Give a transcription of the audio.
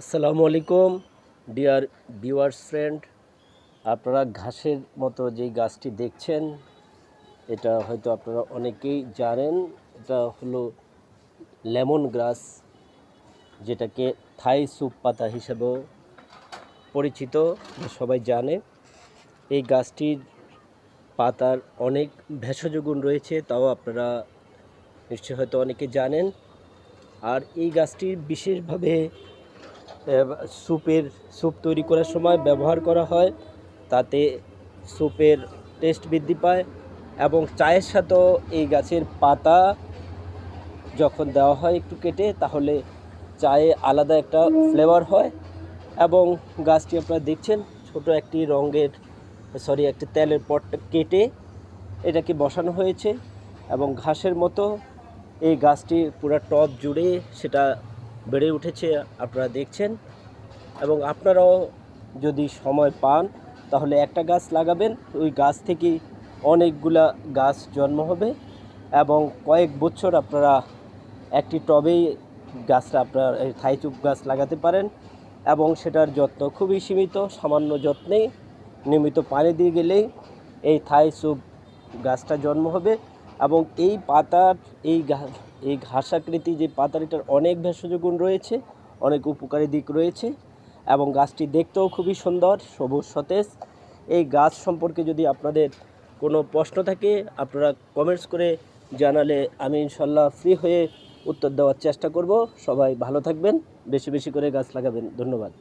আসসালামু আলাইকুম, dear viewers friend. আপনারা ঘাসের মতো যেই গাছটি দেখছেন, এটা হয়তো আপনারা অনেকেই জানেন, এটা হলো লেমন গ্রাস, যেটাকে থাই স্যুপ পাতা হিসেবেও পরিচিত সবাই জানে। এই গাছটির পাতার অনেক ভেষজ গুণ রয়েছে, তাও আপনারা নিশ্চয়ই হয়তো অনেকে জানেন। আর এই গাছটির বিশেষভাবে স্যুপের স্যুপ তৈরি করার সময় ব্যবহার করা হয়। তাতে স্যুপের টেস্ট বৃদ্ধি পায় এবং চায়ের সাথেও এই গাছের পাতা যখন দেওয়া হয় একটু কেটে, তাহলে চায়ে আলাদা একটা ফ্লেভার হয় এবং গাছটি আপনারা দেখছেন, ছোট একটি রঙের সরি একটি তেলের পটটা কেটে এটাকে বসানো হয়েছে এবং ঘাসের মতো এই গাছটি পুরো টপ জুড়ে সেটা বেড়ে উঠেছে, আপনারা দেখছেন। এবং আপনারাও যদি সময় পান, তাহলে একটা গাছ লাগাবেন। ওই গাছ থেকে অনেকগুলা গাছ জন্ম হবে এবং কয়েক বছর আপনারা একটি টবেই গাছটা আপনার থাইচুপ গাছ লাগাতে পারেন এবং সেটার যত্ন খুবই সীমিত, সামান্য যত্নেই নিয়মিত পানি দিয়ে গেলেই এই থাই স্যুপ গাছটা জন্ম হবে এবং এই পাতার, এই এই ঘাসাকৃতি যে পাতার অনেক ভেষজ গুণ রয়েছে, অনেক উপকারী দিক রয়েছে এবং গাছটি দেখতেও খুবই সুন্দর, সবুজ, সতেজ। এই গাছ সম্পর্কে যদি আপনাদের কোনো প্রশ্ন থাকে, আপনারা কমেন্টস করে জানালে আমি ইনশাল্লাহ ফ্রি হয়ে উত্তর দেওয়ার চেষ্টা করব। সবাই ভালো থাকবেন, বেশি বেশি করে গাছ লাগাবেন। ধন্যবাদ।